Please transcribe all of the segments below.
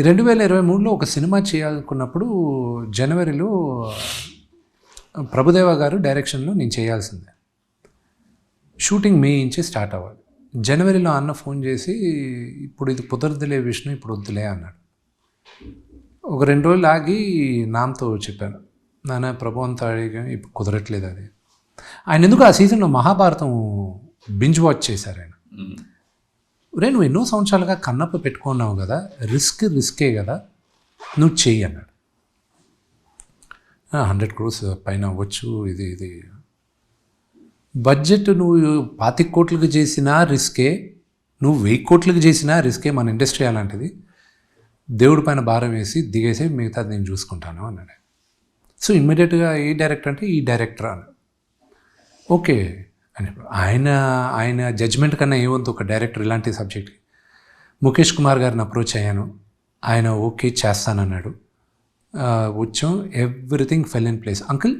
రెండు వేల ఇరవై మూడులో ఒక సినిమా చేయాలనుకున్నప్పుడు జనవరిలో ప్రభుదేవ గారు డైరెక్షన్లో నేను చేయాల్సిందే. షూటింగ్ మే నుంచి స్టార్ట్ అవ్వాలి. జనవరిలో అన్న ఫోన్ చేసి ఇప్పుడు ఇది కుదరదులే విష్ణు ఇప్పుడు వద్దులే అన్నాడు. ఒక రెండు రోజులు ఆగి నాంతో చెప్పాను. నాన్న ప్రభు అంతా అడిగా ఇప్పుడు కుదరట్లేదు అది ఆయన ఎందుకు ఆ సీజన్లో మహాభారతం బింజ్ వాచ్ చేశారు ఆయన? రే నువ్వు ఎన్నో సంవత్సరాలుగా కన్నప్ప పెట్టుకున్నావు కదా రిస్క్ రిస్కే కదా నువ్వు చెయ్యి అన్నాడు. హండ్రెడ్ క్రోర్స్ పైన అవ్వచ్చు ఇది ఇది. బడ్జెట్ నువ్వు పాతిక కోట్లకు చేసినా రిస్కే నువ్వు వెయ్యి కోట్లకు చేసినా రిస్కే మన ఇండస్ట్రీ అలాంటిది. దేవుడి పైన భారం వేసి దిగేసి మిగతాది నేను చూసుకుంటాను అన్నాడు. సో ఇమ్మీడియట్గా ఏ డైరెక్టర్ అంటే ఈ డైరెక్టర్ అన్నాడు. ఓకే. అని ఆయన ఆయన జడ్జ్మెంట్ కన్నా ఏముంది ఒక డైరెక్టర్ ఇలాంటి సబ్జెక్ట్ ముఖేష్ కుమార్ గారిని అప్రోచ్ అయ్యాను. ఆయన ఓకే చేస్తానన్నాడు. వచ్చాం. Everything fell in place uncle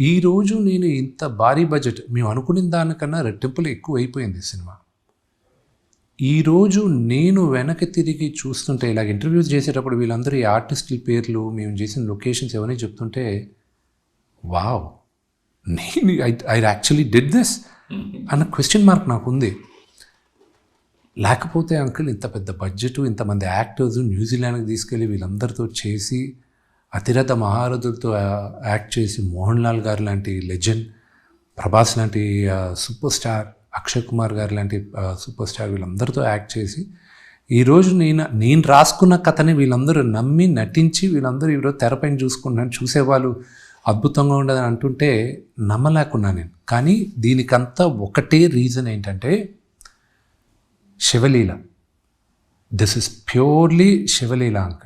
ఈరోజు నేను ఇంత భారీ బడ్జెట్ మేము అనుకున్న దానికన్నా రెట్టింపులు ఎక్కువ అయిపోయింది సినిమా. ఈరోజు నేను వెనక్కి తిరిగి చూస్తుంటే ఇలాగ ఇంటర్వ్యూస్ చేసేటప్పుడు వీళ్ళందరూ ఈ ఆర్టిస్టుల పేర్లు మేము చేసిన లొకేషన్స్ ఎవరిని చెప్తుంటే వావ్ నేను I I actually did this అన్న క్వశ్చన్ మార్క్ నాకు ఉంది లేకపోతే అంకుల్ ఇంత పెద్ద బడ్జెట్ ఇంతమంది యాక్టర్స్ న్యూజిలాండ్కి తీసుకెళ్ళి వీళ్ళందరితో చేసి అతిరథ మహారథులతో యాక్ట్ చేసి మోహన్ లాల్ గారు లాంటి లెజెండ్ ప్రభాస్ లాంటి సూపర్ స్టార్ అక్షయ్ కుమార్ గారు లాంటి సూపర్ స్టార్ వీళ్ళందరితో యాక్ట్ చేసి ఈరోజు నేను నేను రాసుకున్న కథని వీళ్ళందరూ నమ్మి నటించి వీళ్ళందరూ ఈరోజు తెరపైన చూసుకుంటున్నాను చూసేవాళ్ళు అద్భుతంగా ఉండదని అంటుంటే నమ్మలేకున్నా నేను. కానీ దీనికంతా ఒకటే రీజన్ ఏంటంటే శివలీల. దిస్ ఇస్ ప్యూర్లీ శివలీల అంక.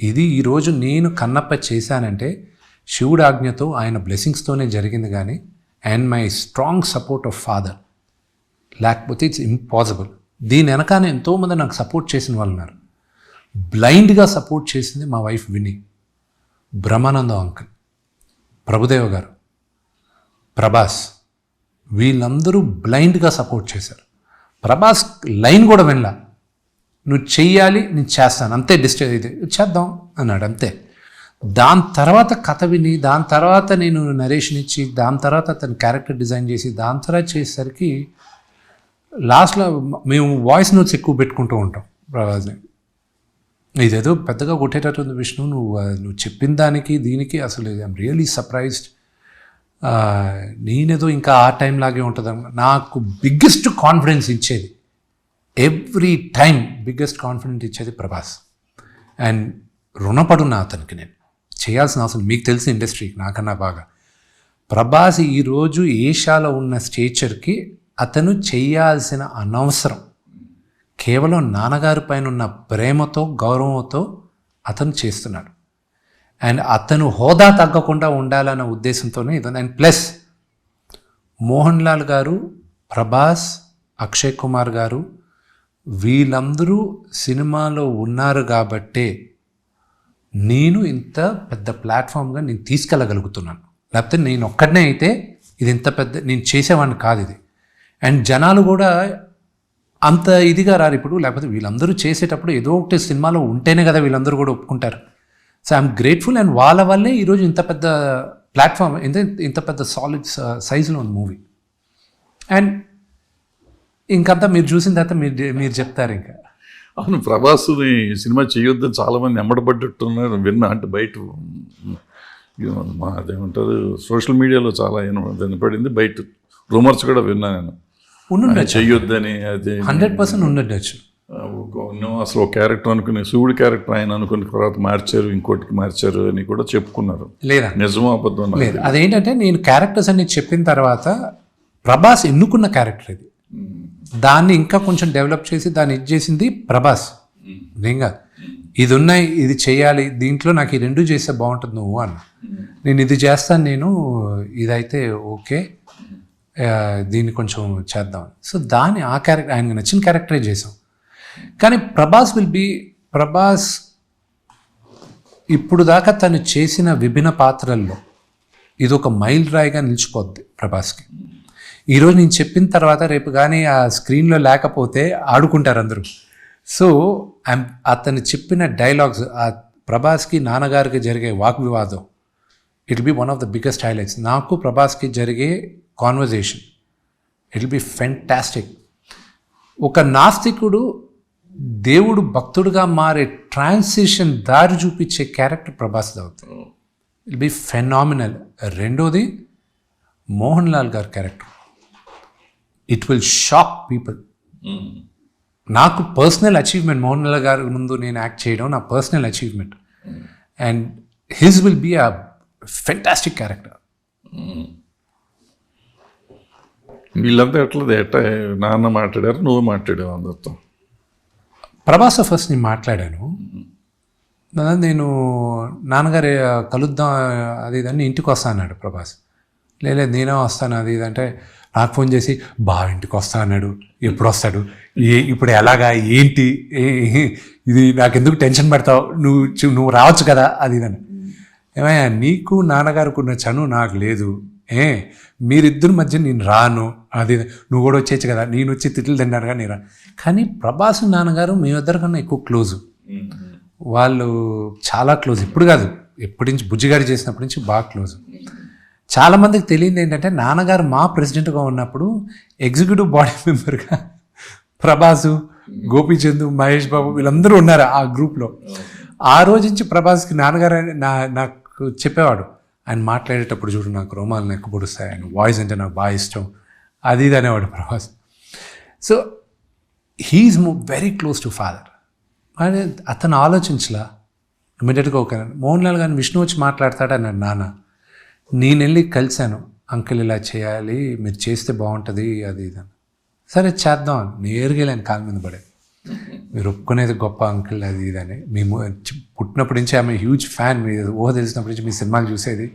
ఇది ఈరోజు నేను కన్నప్ప చేశానంటే శివుడు ఆజ్ఞతో ఆయన బ్లెస్సింగ్స్తోనే జరిగింది కానీ and my strong support of father. లేకపోతే ఇట్స్ ఇంపాసిబుల్. దీని వెనకానే ఎంతోమంది నాకు సపోర్ట్ చేసిన వాళ్ళు ఉన్నారు. బ్లైండ్గా సపోర్ట్ చేసింది మా వైఫ్ విని. బ్రహ్మానందం అంకుల్. ప్రభుదేవ గారు ప్రభాస్ వీళ్ళందరూ బ్లైండ్గా సపోర్ట్ చేశారు. ప్రభాస్ లైన్ కూడా వినలా. నువ్వు చెయ్యాలి నేను చేస్తాను అంతే డిస్టర్బ్ ఇది. చేద్దాం అన్నాడు అంతే. దాని తర్వాత కథ విని దాని తర్వాత నేను నరేషన్ ఇచ్చి దాని తర్వాత అతను క్యారెక్టర్ డిజైన్ చేసి దాని తర్వాత చేసేసరికి లాస్ట్లో మేము వాయిస్ నోట్స్ ఎక్కువ పెట్టుకుంటూ ఉంటాం ప్రభాస్ని. ఇదేదో పెద్దగా కొట్టేటట్టుంది విష్ణు. నువ్వు నువ్వు చెప్పిన దానికి దీనికి అసలు ఐఎమ్ రియలీ సర్ప్రైజ్డ్. నేనేదో ఇంకా ఆ టైం లాగే ఉంటుంది? నాకు బిగ్గెస్ట్ కాన్ఫిడెన్స్ ఇచ్చేది ఎవ్రీ టైం బిగ్గెస్ట్ కాన్ఫిడెన్స్ ఇచ్చేది ప్రభాస్. అండ్ రుణపడున్నా అతనికి నేను. చేయాల్సిన అవసరం మీకు తెలిసిన ఇండస్ట్రీకి నాకన్నా బాగా. ప్రభాస్ ఈరోజు ఏషియాలో ఉన్న స్టేచర్కి అతను చేయాల్సిన అనవసరం. కేవలం నాన్నగారి పైన ఉన్న ప్రేమతో గౌరవంతో అతను చేస్తున్నాడు. అండ్ అతను హోదా తగ్గకుండా ఉండాలన్న ఉద్దేశంతోనే ఇది అండ్ ప్లస్ మోహన్ లాల్ గారు ప్రభాస్ అక్షయ్ కుమార్ గారు వీళ్ళందరూ సినిమాలో ఉన్నారు కాబట్టే నేను ఇంత పెద్ద ప్లాట్ఫామ్గా నేను తీసుకెళ్ళగలుగుతున్నాను. లేకపోతే నేను ఒక్కడనే అయితే ఇది ఇంత పెద్ద నేను చేసేవాడిని కాదు ఇది. అండ్ జనాలు కూడా అంత ఇదిగా రారు ఇప్పుడు. లేకపోతే వీళ్ళందరూ చేసేటప్పుడు ఏదో ఒకటి సినిమాలో ఉంటేనే కదా వీళ్ళందరూ కూడా ఒప్పుకుంటారు. సో ఐఎమ్ గ్రేట్ఫుల్ అండ్ వాళ్ళ వల్లే ఈరోజు ఇంత పెద్ద ప్లాట్ఫామ్ ఇంత ఇంత పెద్ద సాలిడ్ సైజులో ఉంది మూవీ. అండ్ ఇంకంతా మీరు చూసిన తర్వాత మీరు మీరు చెప్తారు ఇంకా. అవును ప్రభాస్ని సినిమా చేయొద్దని చాలామంది ఎమ్మడబడ్డట్టున్నారు విన్నా అంటే బయట మా అదేమంటారు సోషల్ మీడియాలో చాలా దాన్ని పడింది బయట రూమర్స్ కూడా విన్నా నేను. ఉండుండొచ్చు చెయ్యొద్దని అది హండ్రెడ్ పర్సెంట్ నువ్వు అసలు ఒక క్యారెక్టర్ అనుకుని శివుడి క్యారెక్టర్ ఆయన అనుకున్న తర్వాత మార్చారు ఇంకోటికి మార్చారు అని కూడా చెప్పుకున్నారు. లేదా? నిజమో అబద్ధం లేదు. అదేంటంటే నేను క్యారెక్టర్స్ అన్ని చెప్పిన తర్వాత ప్రభాస్ ఎన్నుకున్న క్యారెక్టర్ ఇది. దాన్ని ఇంకా కొంచెం డెవలప్ చేసి దాన్ని ఇది చేసింది ప్రభాస్. కాదు. ఇది ఉన్నాయి ఇది చేయాలి దీంట్లో నాకు ఈ రెండు చేస్తే బాగుంటుంది నువ్వు అన్న. నేను ఇది చేస్తాను నేను ఇదైతే ఓకే. దీన్ని కొంచెం చేద్దాం. సో దాన్ని ఆ క్యారెక్టర్ ఆయనకు నచ్చిన క్యారెక్టరే చేసాం కానీ ప్రభాస్ విల్ బి ప్రభాస్ ఇప్పుడు దాకా తను చేసిన విభిన్న పాత్రల్లో ఇది ఒక మైల్ రాయిగా నిలిచిపోద్ది ప్రభాస్కి. ఈరోజు నేను చెప్పిన తర్వాత రేపు కానీ ఆ స్క్రీన్లో లేకపోతే ఆడుకుంటారు అందరూ. సో అతను చెప్పిన డైలాగ్స్ ఆ ప్రభాస్కి నాన్నగారికి జరిగే వాగ్వివాదం it be one of the biggest highlights నాకు ప్రభాస్కి జరిగే కాన్వర్జేషన్ ఇట్ బి ఫెంటాస్టిక్ ఒక నాస్తికుడు దేవుడు భక్తుడుగా మారే ట్రాన్సిషన్ దారి చూపించే క్యారెక్టర్ ప్రభాస్ అవుతుంది ఇట్ బి ఫెనామినల్ రెండోది మోహన్ లాల్ గారి character it will shock people నాకు పర్సనల్ అచీవ్మెంట్ మోహన్ లాల్ గారి ముందు నేను యాక్ట్ చేయడం నా personal achievement and his will be a fantastic character వీళ్ళంతా ఎట్లది? ఎట్ట? నాన్న మాట్లాడారు నువ్వు మాట్లాడావు అందరితో. ప్రభాస్ ఫస్ట్ నేను మాట్లాడాను. నేను నాన్నగారు కలుద్దాం అది ఇది అని ఇంటికి వస్తా అన్నాడు ప్రభాస్. లేదు నేనే వస్తాను అది ఇది అంటే నాకు ఫోన్ చేసి బా ఇంటికి వస్తా అన్నాడు. ఎప్పుడు వస్తాడు? ఏ ఇప్పుడు ఎలాగా? ఏంటి? ఏ- ఇది నాకు ఎందుకు టెన్షన్ పెడతావు? నువ్వు నువ్వు రావచ్చు కదా? అది ఇది అని. ఏమయ్యా నీకు నాన్నగారికి ఉన్న చను నాకు లేదు. ఏ మీరిద్దరి మధ్య నేను రాను. అది. నువ్వు కూడా వచ్చేయచ్చు కదా. నేను వచ్చి తిట్లు తిన్నాను కానీ నేను రా. కానీ ప్రభాస్ నాన్నగారు మేమిద్దరికన్నా ఎక్కువ క్లోజు. వాళ్ళు చాలా క్లోజ్. ఇప్పుడు కాదు. ఎప్పటి నుంచి బుజ్జిగాడి చేసినప్పటి నుంచి బాగా క్లోజ్. చాలా మందికి తెలియదు ఏంటంటే నాన్నగారు మా ప్రెసిడెంట్గా ఉన్నప్పుడు ఎగ్జిక్యూటివ్ బాడీ మెంబర్గా ప్రభాసు గోపీచంద్ మహేష్ బాబు వీళ్ళందరూ ఉన్నారు ఆ గ్రూప్లో. ఆ రోజు నుంచి ప్రభాస్కి నాన్నగారు నా నాకు చెప్పేవాడు. ఆయన మాట్లాడేటప్పుడు చూడు నాకు రోమాలు నెక్కు పొడుస్తాయి ఆయన వాయిస్ అంటే నాకు బాగా ఇష్టం. అది ఇది అనేవాడు Prabhas. So he's very close to father అని అతను ఆలోచించలా. ఇమీడియట్గా ఒక మోహన్ లాల్ గారిని విష్ణు వచ్చి మాట్లాడతాడు అన్నాడు నాన్న నేను వెళ్ళి కలిశాను. అంకుల్ ఇలా చేయాలి మీరు చేస్తే బాగుంటుంది అది ఇది అని సరే చేద్దాం నేరుగా వెళ్ళాను కాలు మీద పడే. మీరు ఒప్పుకునేది గొప్ప అంకుల్ అది ఇది అని. మేము పుట్టినప్పటి నుంచి ఆమె హ్యూజ్ ఫ్యాన్ మీ ఊహ తెలిసినప్పటి నుంచి మీ సినిమాలు చూసేది.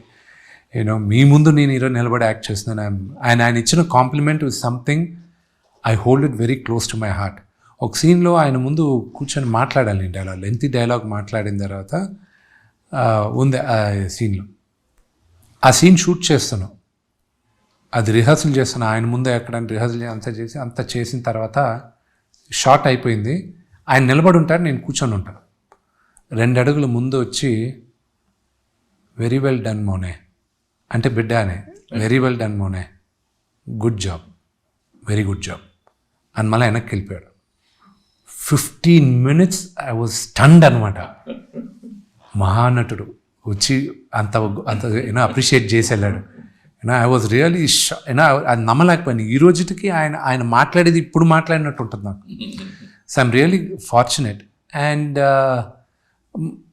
యూనో మీ ముందు నేను ఈరోజు నిలబడి యాక్ట్ చేస్తున్నాను. ఆయన ఆయన ఇచ్చిన compliment something I hold it very close to my heart ఒక సీన్లో ఆయన ముందు కూర్చొని మాట్లాడాలి నేను డైలాగ్ లెంతీ డైలాగ్ మాట్లాడిన తర్వాత ఉంది ఆ సీన్లో ఆ సీన్ షూట్ చేస్తున్నాం. అది రిహర్సల్ చేస్తున్నాను ఆయన ముందే ఎక్కడ రిహర్సల్ అంతా చేసి అంతా చేసిన తర్వాత షార్ట్ అయిపోయింది. ఆయన నిలబడి ఉంటారు నేను కూర్చొని ఉంటాను రెండు అడుగులు ముందు వచ్చి వెరీ వెల్ డన్ మోనే అంటే బిడ్డ అనే very well done మోనే good job very good job అని మళ్ళీ వెనక్కి వెళ్ళిపోయాడు. Fifteen minutes I was stunned అనమాట మహానటుడు వచ్చి అంత అంత ఏమో అప్రిషియేట్ చేసి వెళ్ళాడు. You know I was really you know అది నమ్మలేకపోయాను. ఈ రోజుకి ఆయన ఆయన మాట్లాడేది ఇప్పుడు మాట్లాడినట్టు ఉంటుంది నాకు. So I'm really fortunate and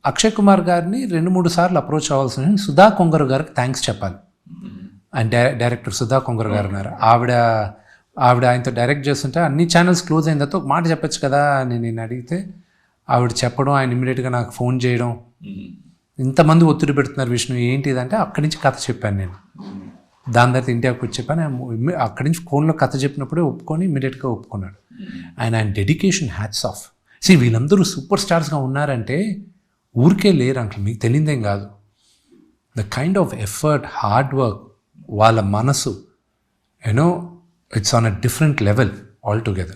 Akshay Kumar గారిని రెండు మూడు సార్లు అప్రోచ్ అవ్వాల్సిన సుధా కొంగరు గారికి థ్యాంక్స్ చెప్పాలి. ఆయన డైరెక్టర్ సుధా కొంగరు గారు ఉన్నారు. ఆవిడ ఆవిడ ఆయనతో డైరెక్ట్ చేస్తుంటే అన్ని ఛానల్స్ క్లోజ్ అయిన తర్వాత ఒక మాట చెప్పచ్చు కదా అని నేను అడిగితే ఆవిడ చెప్పడం ఆయన ఇమీడియట్గా నాకు ఫోన్ చేయడం. ఇంతమంది ఒత్తిడి పెడుతున్నారు విష్ణు ఏంటి ఇదంటే అక్కడి నుంచి కథ చెప్పాను నేను. దాని తర్వాత ఇండియాకి వచ్చి చెప్పాను అక్కడి నుంచి ఫోన్లో కథ చెప్పినప్పుడే ఒప్పుకొని ఇమీడియట్గా ఒప్పుకున్నాడు. ఆయన ఆయన డెడికేషన్ హ్యాట్స్ ఆఫ్. సి వీళ్ళందరూ సూపర్ స్టార్స్గా ఉన్నారంటే ఊరికే లేరు అంకుల్ మీకు తెలియదేం కాదు. The kind of effort hard work వాళ్ళ మనసు you know it's on a different level altogether